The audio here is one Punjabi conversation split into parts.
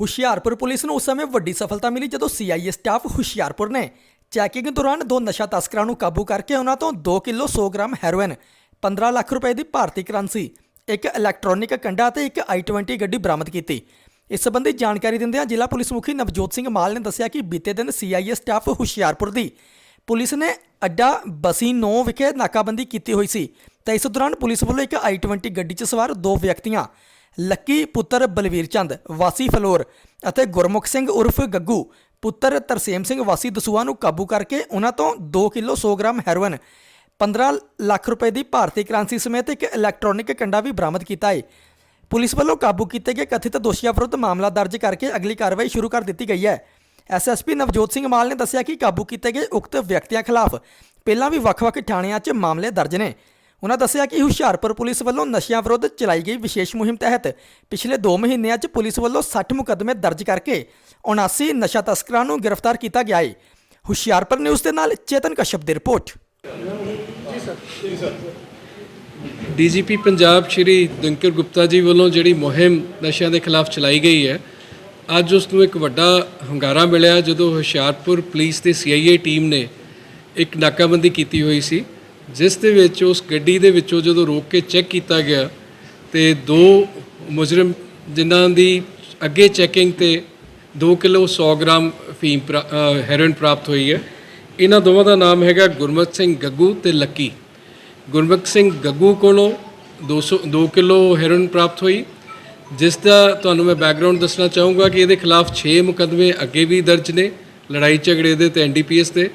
ਹੁਸ਼ਿਆਰਪੁਰ ਪੁਲਿਸ ਨੂੰ ਉਸ ਸਮੇਂ ਵੱਡੀ ਸਫਲਤਾ ਮਿਲੀ ਜਦੋਂ ਸੀਆਈਏ ਸਟਾਫ ਹੁਸ਼ਿਆਰਪੁਰ ਨੇ ਚੈਕਿੰਗ ਦੌਰਾਨ ਦੋ ਨਸ਼ਾ ਤਸਕਰਾਂ ਨੂੰ ਕਾਬੂ ਕਰਕੇ ਉਹਨਾਂ ਤੋਂ 2 ਕਿਲੋ 100 ਗ੍ਰਾਮ ਹੈਰੋਇਨ 15 ਲੱਖ ਰੁਪਏ ਦੀ ਭਾਰਤੀ ਕਰੰਸੀ, ਇੱਕ ਇਲੈਕਟ੍ਰੋਨਿਕ ਕੰਡਾ ਅਤੇ ਇੱਕ i20 ਗੱਡੀ ਬਰਾਮਦ ਕੀਤੀ। ਇਸ ਸੰਬੰਧੀ ਜਾਣਕਾਰੀ ਦਿੰਦਿਆਂ ਜ਼ਿਲ੍ਹਾ ਪੁਲਿਸ ਮੁਖੀ ਨਵਜੋਤ ਸਿੰਘ ਮਾਲ ਨੇ ਦੱਸਿਆ ਕਿ ਬੀਤੇ ਦਿਨ ਸੀਆਈਏ ਸਟਾਫ ਹੁਸ਼ਿਆਰਪੁਰ ਦੀ ਪੁਲਿਸ ਨੇ ਅੱਡਾ ਬਸੀ 9 ਵਿਖੇ ਨਾਕਾਬੰਦੀ ਕੀਤੀ ਹੋਈ ਸੀ। ਤਾਂ ਇਸ ਦੌਰਾਨ ਪੁਲਿਸ ਵੱਲੋਂ ਇੱਕ i20 ਗੱਡੀ 'ਚ ਸਵਾਰ ਦੋ ਵਿਅਕਤੀਆਂ ਲੱਕੀ ਪੁੱਤਰ ਬਲਵੀਰ ਚੰਦ, ਵਾਸੀ ਫਲੋਰ ਅਤੇ ਗੁਰਮੁਖ ਸਿੰਘ ਉਰਫ ਗੱਗੂ, ਪੁੱਤਰ ਤਰਸੇਮ ਸਿੰਘ ਵਾਸੀ ਦਸੂਆ ਨੂੰ ਕਾਬੂ ਕਰਕੇ ਉਹਨਾਂ ਤੋਂ 2 ਕਿਲੋ 100 ਗ੍ਰਾਮ ਹੈਰੋਇਨ 15 ਲੱਖ ਰੁਪਏ ਦੀ ਭਾਰਤੀ ਕਰੰਸੀ ਸਮੇਤ ਇੱਕ ਇਲੈਕਟ੍ਰੋਨਿਕ ਕੰਡਾ ਵੀ ਬਰਾਮਦ ਕੀਤਾ ਹੈ ਪੁਲਿਸ ਵੱਲੋਂ ਕਾਬੂ ਕੀਤੇ ਗਏ ਕਥਿਤ ਦੋਸ਼ੀਆਂ ਵਿਰੁੱਧ ਮਾਮਲਾ ਦਰਜ ਕਰਕੇ ਅਗਲੀ ਕਾਰਵਾਈ ਸ਼ੁਰੂ ਕਰ ਦਿੱਤੀ ਗਈ ਹੈ। ਐਸਐਸਪੀ ਨਵਜੋਤ ਸਿੰਘ ਮਾਲ ਨੇ ਦੱਸਿਆ ਕਿ ਕਾਬੂ ਕੀਤੇ ਗਏ ਉਕਤ ਵਿਅਕਤੀਆਂ ਖਿਲਾਫ ਪਹਿਲਾਂ ਵੀ ਵੱਖ-ਵੱਖ ਥਾਣਿਆਂ 'ਚ ਮਾਮਲੇ ਦਰਜ ਨੇ। ਉਹਨਾਂ ਦੱਸਿਆ ਕਿ ਹੁਸ਼ਿਆਰਪੁਰ ਪੁਲਿਸ ਵੱਲੋਂ ਨਸ਼ਿਆਂ ਵਿਰੁੱਧ ਚਲਾਈ ਗਈ ਵਿਸ਼ੇਸ਼ ਮੁਹਿੰਮ ਤਹਿਤ ਪਿਛਲੇ 2 ਮਹੀਨਿਆਂ 'ਚ ਪੁਲਿਸ ਵੱਲੋਂ 60 ਮੁਕੱਦਮੇ ਦਰਜ ਕਰਕੇ 79 ਨਸ਼ਾ ਤਸਕਰਾਂ ਨੂੰ ਗ੍ਰਿਫਤਾਰ ਕੀਤਾ ਗਿਆ ਹੈ ਹੁਸ਼ਿਆਰਪੁਰ ਨਿਊਜ਼ ਦੇ ਨਾਲ ਚੇਤਨ ਕਸ਼ਪ ਦੀ ਰਿਪੋਰਟ। ਡੀਜੀਪੀ ਪੰਜਾਬ ਸ਼੍ਰੀ ਦਿਨਕਰ ਗੁਪਤਾ ਜੀ ਵੱਲੋਂ ਜਿਹੜੀ ਮੁਹਿੰਮ ਨਸ਼ਿਆਂ ਦੇ ਖਿਲਾਫ ਚਲਾਈ ਗਈ ਹੈ, ਅੱਜ ਉਸ ਨੂੰ ਇੱਕ ਵੱਡਾ ਹੰਗਾਰਾ ਮਿਲਿਆ ਜਦੋਂ ਹੁਸ਼ਿਆਰਪੁਰ ਪੁਲਿਸ ਤੇ ਸੀਆਈਏ ਟੀਮ ਨੇ ਇੱਕ ਨਾਕਾਬੰਦੀ ਕੀਤੀ ਹੋਈ ਸੀ। ਜਿਸ ਦੇ ਵਿੱਚ, ਉਸ ਗੱਡੀ ਦੇ ਵਿੱਚੋਂ ਜਦੋਂ ਰੋਕ ਕੇ ਚੈੱਕ ਕੀਤਾ ਗਿਆ ਤੇ ਦੋ ਮੁਜਰਮ ਜਿਨ੍ਹਾਂ ਦੀ ਅੱਗੇ ਚੈਕਿੰਗ ਤੇ 2 ਕਿਲੋ 100 ਗ੍ਰਾਮ ਫੀਮ ਪ੍ਰਾ- ਹੈਰੋਇਨ ਪ੍ਰਾਪਤ ਹੋਈ ਹੈ। ਇਹਨਾਂ ਦੋਵਾਂ ਦਾ ਨਾਮ ਹੈਗਾ ਗੁਰਮਤ ਸਿੰਘ ਗੱਗੂ ਤੇ ਲੱਕੀ। ਗੁਰਮੁਖ ਸਿੰਘ ਗੱਗੂ ਕੋਲੋਂ 200 2 ਕਿਲੋ ਹੈਰੋਇਨ ਪ੍ਰਾਪਤ ਹੋਈ, ਜਿਸ ਦਾ ਤੁਹਾਨੂੰ ਮੈਂ ਬੈਕਗ੍ਰਾਉਂਡ ਦੱਸਣਾ ਚਾਹੂੰਗਾ ਕਿ ਇਹਦੇ ਖਿਲਾਫ 6 ਮੁਕੱਦਮੇ ਅੱਗੇ ਵੀ ਦਰਜ ਨੇ, ਲੜਾਈ ਝਗੜੇ ਦੇ ਤੇ ਐਨਡੀਪੀਐਸ ਦੇ,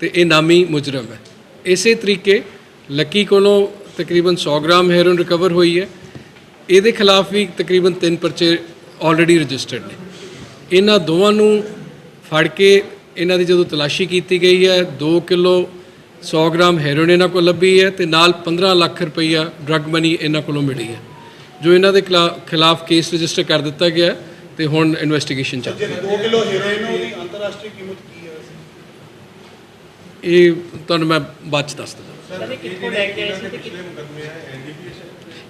ਤੇ ਇਹ ਨਾਮੀ ਮੁਜਰਮ ਹੈ। ਇਸੇ ਤਰੀਕੇ ਲੱਕੀ ਕੋਲੋਂ ਤਕਰੀਬਨ 100 ਗ੍ਰਾਮ ਹੈਰੋਇਨ ਰਿਕਵਰ ਹੋਈ ਹੈ। ਇਹਦੇ ਖਿਲਾਫ ਵੀ ਤਕਰੀਬਨ 3 ਪਰਚੇ ਆਲਰੇਡੀ ਰਜਿਸਟਰਡ ਨੇ। ਇਹਨਾਂ ਦੋਵਾਂ ਨੂੰ ਫੜ ਕੇ ਇਹਨਾਂ ਦੀ ਜਦੋਂ ਤਲਾਸ਼ੀ ਕੀਤੀ ਗਈ ਹੈ 2 ਕਿਲੋ 100 ਗ੍ਰਾਮ ਹੈਰੋਇਨ ਇਹਨਾਂ ਕੋਲ ਲੱਭੀ ਹੈ ਤੇ ਨਾਲ 15 ਲੱਖ ਰੁਪਈਆ ਡਰੱਗ ਮਨੀ ਇਹਨਾਂ ਕੋਲੋਂ ਮਿਲੀ ਹੈ, ਜੋ ਇਹਨਾਂ ਦੇ ਖਿਲਾ- ਖਿਲਾਫ ਕੇਸ ਰਜਿਸਟਰ ਕਰ ਦਿੱਤਾ ਗਿਆ ਹੈ ਤੇ ਹੁਣ ਇਨਵੈਸਟੀਗੇਸ਼ਨ ਚੱਲ ਰਹੀ ਹੈ। 2 ਕਿਲੋ ਹੈਰੋਇਨ ਦੀ ਅੰਤਰਰਾਸ਼ਟਰੀ ਕੀਮਤ ਇਹ ਤੁਹਾਨੂੰ ਮੈਂ ਬਾਅਦ ਚ ਦੱਸ ਦਿੰਦਾ।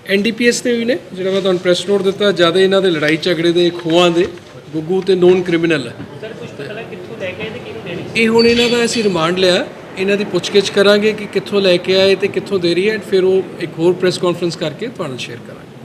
ਐਨਡੀਪੀਐਸ ਤੇ ਵੀ ਨੇ ਜਿਹੜਾ ਮੈਂ ਤੁਹਾਨੂੰ ਪ੍ਰੈਸ ਨੋਟ ਦਿੱਤਾ ਜ਼ਿਆਦਾ ਇਹਨਾਂ ਦੇ ਲੜਾਈ ਝਗੜੇ ਦੇ ਖੋਹਾਂ ਦੇ ਗੁੱਗੂ ਤੇ ਨੋਨ ਕ੍ਰਿਮੀਨਲ ਹੈ ਸਰ ਕੁਝ ਪਤਾ ਲੱਗ ਕਿੱਥੋਂ ਲੈ ਕੇ ਆਏ ਤੇ ਕਿਹਨੂੰ ਦੇਣੀ ਇਹ ਹੁਣ ਇਹਨਾਂ ਦਾ ਅਸੀਂ ਰਿਮਾਂਡ ਲਿਆ ਇਹਨਾਂ ਦੀ ਪੁੱਛਗਿੱਛ ਕਰਾਂਗੇ ਕਿ ਕਿੱਥੋਂ ਲੈ ਕੇ ਆਏ ਤੇ ਕਿੱਥੋਂ ਦੇ ਰਹੀ ਹੈ ਫਿਰ ਉਹ ਇੱਕ ਹੋਰ ਪ੍ਰੈਸ ਕਾਨਫਰੰਸ ਕਰਕੇ ਤੁਹਾਨੂੰ ਸ਼ੇਅਰ ਕਰਾਂਗੇ।